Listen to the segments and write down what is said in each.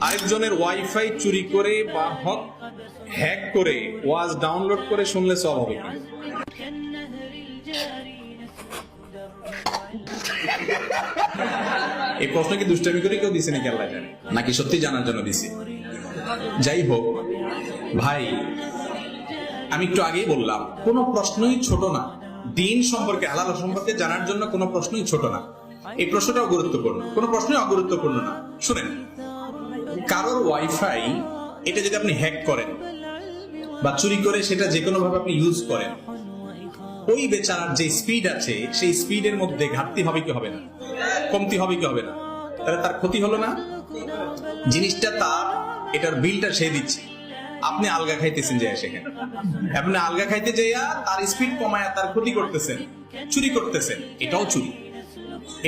আরেকজনের ওয়াইফাই চুরি করে বা হক হ্যাক করে ওয়াজ ডাউনলোড করে শুনলে সব হবে। এই প্রশ্ন কি দুষ্টামি করে কেউ দিছে নাকি আল্লাহ জানে? নাকি সত্যি জানার জন্য দিছে? যাই হোক, ভাই, আমি একটু আগেই বললাম, কোনো প্রশ্নই ছোট না। দিন সম্পর্কে, হালাল সম্পর্কে জানার জন্য কোনো প্রশ্নই ছোট না। এই প্রশ্নটাও গুরুত্বপূর্ণ। কোনো প্রশ্নই অগুরুত্বপূর্ণ না। শুনেন। কারোর ওয়াইফাই এটা যদি আপনি হ্যাক করেন বা চুরি করে সেটা যে কোনো ভাবে আপনি ইউজ করেন, ওই বেচারার যে স্পিড আছে, সেই স্পিডের মধ্যে ঘাটতি হবে কি হবে না? কমতি হবে কি হবে না? তাহলে তার ক্ষতি হলো না? জিনিসটা তার, এটার বিলটা সে দিচ্ছে। আপনি আলগা খাইতেছেন যে সেখানে আপনি আলগা খাইতে যাইয়া তার স্পিড কমায়া তার ক্ষতি করতেছেন, চুরি করতেছেন, এটাও চুরি।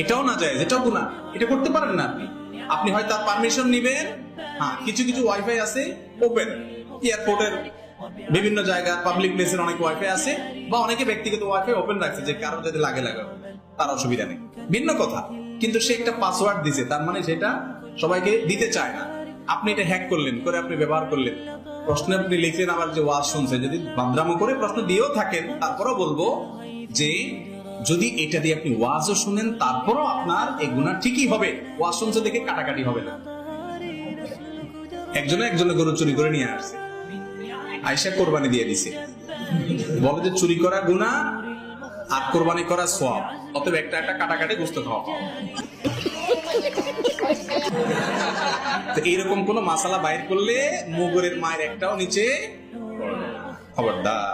এটাও না যায়, এটাও গুণা এটা করতে পারেন না আপনি। আপনি হয় তার পারমিশন নিবেন হ্যাঁ কিছু কিছু ওয়াইফাই আছে ওপেন এয়ারপোর্টের বিভিন্ন জায়গা পাবলিক প্লেসের অনেক ওয়াইফাই আছে, বা অনেকে ব্যক্তিগত ওয়াইফাই ওপেন রাখছে যে কারও যদি লাগে তার অসুবিধা নেই। ভিন্ন কথা, কিন্তু সে একটা পাসওয়ার্ড দিছে, তার মানে সেটা সবাইকে দিতে চায় না। আপনি এটা হ্যাক করলেন, করে আপনি ব্যবহার করলেন। প্রশ্ন আপনি লিখলেন, আবার যে ওয়াজ শুনছে, যদি বান্দ্রামো করে প্রশ্ন দিয়েও থাকেন, তারপরও বলব যে যদি এটা দিয়ে আপনি ওয়াজও শুনেন, তারপরও আপনার এই গুণা ঠিকই হবে। ওয়াজ শুনছে দেখে কাটাকাটি হবে না। একজনে একজনে গরু চুরি করে নিয়ে আসছে। আয়সা কোরবানি দিয়ে দিছে। বলে যে চুরি করা গুণা আর কোরবানি করা সব অতএব একটা একটা কাটাকাটি গুস্ত খাওয়া। এইরকম কোন মাসালা বাইর করলে মুগরের মায়ের একটাও নিচে। খবরদার।